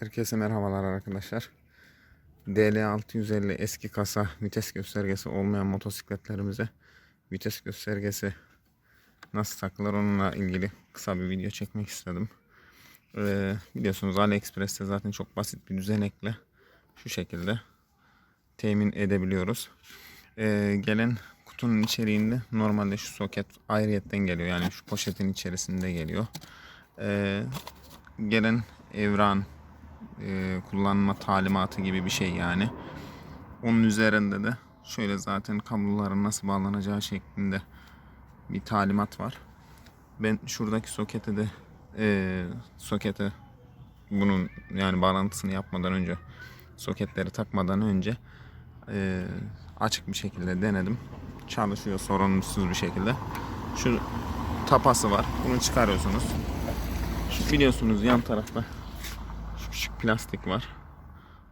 Herkese merhabalar arkadaşlar. DL650 eski kasa vites göstergesi olmayan motosikletlerimize vites göstergesi nasıl takılır onunla ilgili kısa bir video çekmek istedim. Ee, biliyorsunuz AliExpress'te zaten çok basit bir düzenekle şu şekilde temin edebiliyoruz. Ee, gelen kutunun içeriğinde normalde şu soket ayrıyetten geliyor. Yani şu poşetin içerisinde geliyor. Ee, gelen evran e, kullanma talimatı gibi bir şey yani. Onun üzerinde de şöyle zaten kabloların nasıl bağlanacağı şeklinde bir talimat var. Ben şuradaki sokete de e, sokete bunun yani bağlantısını yapmadan önce soketleri takmadan önce e, açık bir şekilde denedim. Çalışıyor sorunsuz bir şekilde. Şu tapası var. Bunu çıkarıyorsunuz. Biliyorsunuz yan tarafta küçük plastik var.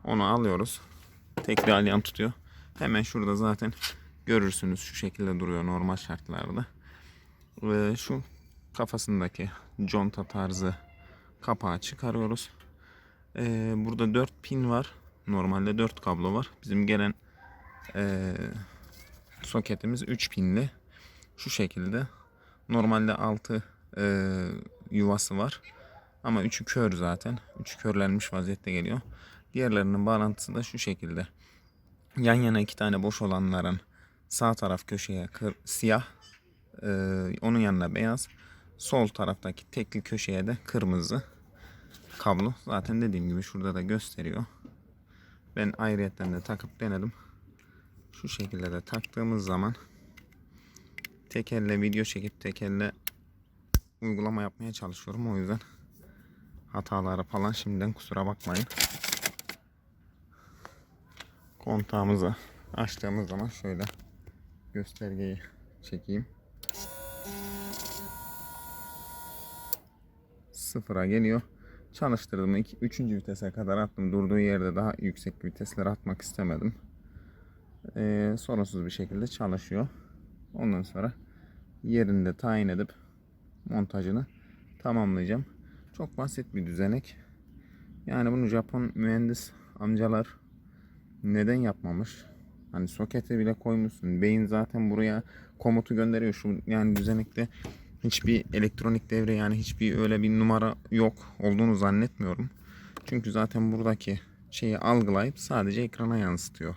Onu alıyoruz. Tek bir alyan tutuyor. Hemen şurada zaten görürsünüz şu şekilde duruyor normal şartlarda. Ve şu kafasındaki conta tarzı kapağı çıkarıyoruz. Ee, burada 4 pin var. Normalde 4 kablo var. Bizim gelen ee, soketimiz 3 pinli. Şu şekilde. Normalde 6 ee, yuvası var. Ama üçü kör zaten. Üçü körlenmiş vaziyette geliyor. Diğerlerinin bağlantısı da şu şekilde. Yan yana iki tane boş olanların sağ taraf köşeye kır, siyah, e, onun yanına beyaz. Sol taraftaki tekli köşeye de kırmızı kablo. Zaten dediğim gibi şurada da gösteriyor. Ben ayrıyetten de takıp denedim. Şu şekilde de taktığımız zaman tek elle video çekip tek elle uygulama yapmaya çalışıyorum. O yüzden hataları falan şimdiden kusura bakmayın. Kontağımızı açtığımız zaman şöyle göstergeyi çekeyim. Sıfıra geliyor. Çalıştırdım. 3. vitese kadar attım. Durduğu yerde daha yüksek vitesler atmak istemedim. Ee, sorunsuz bir şekilde çalışıyor. Ondan sonra yerinde tayin edip montajını tamamlayacağım. Çok basit bir düzenek. Yani bunu Japon mühendis amcalar neden yapmamış? Hani sokete bile koymuşsun. Beyin zaten buraya komutu gönderiyor. Şu yani düzenekte hiçbir elektronik devre yani hiçbir öyle bir numara yok olduğunu zannetmiyorum. Çünkü zaten buradaki şeyi algılayıp sadece ekrana yansıtıyor.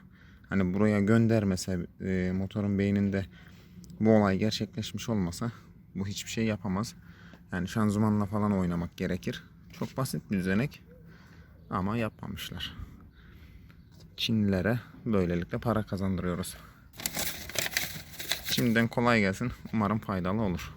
Hani buraya göndermese e, motorun beyninde bu olay gerçekleşmiş olmasa bu hiçbir şey yapamaz. Yani şanzımanla falan oynamak gerekir. Çok basit bir düzenek ama yapmamışlar. Çinlilere böylelikle para kazandırıyoruz. Şimdiden kolay gelsin. Umarım faydalı olur.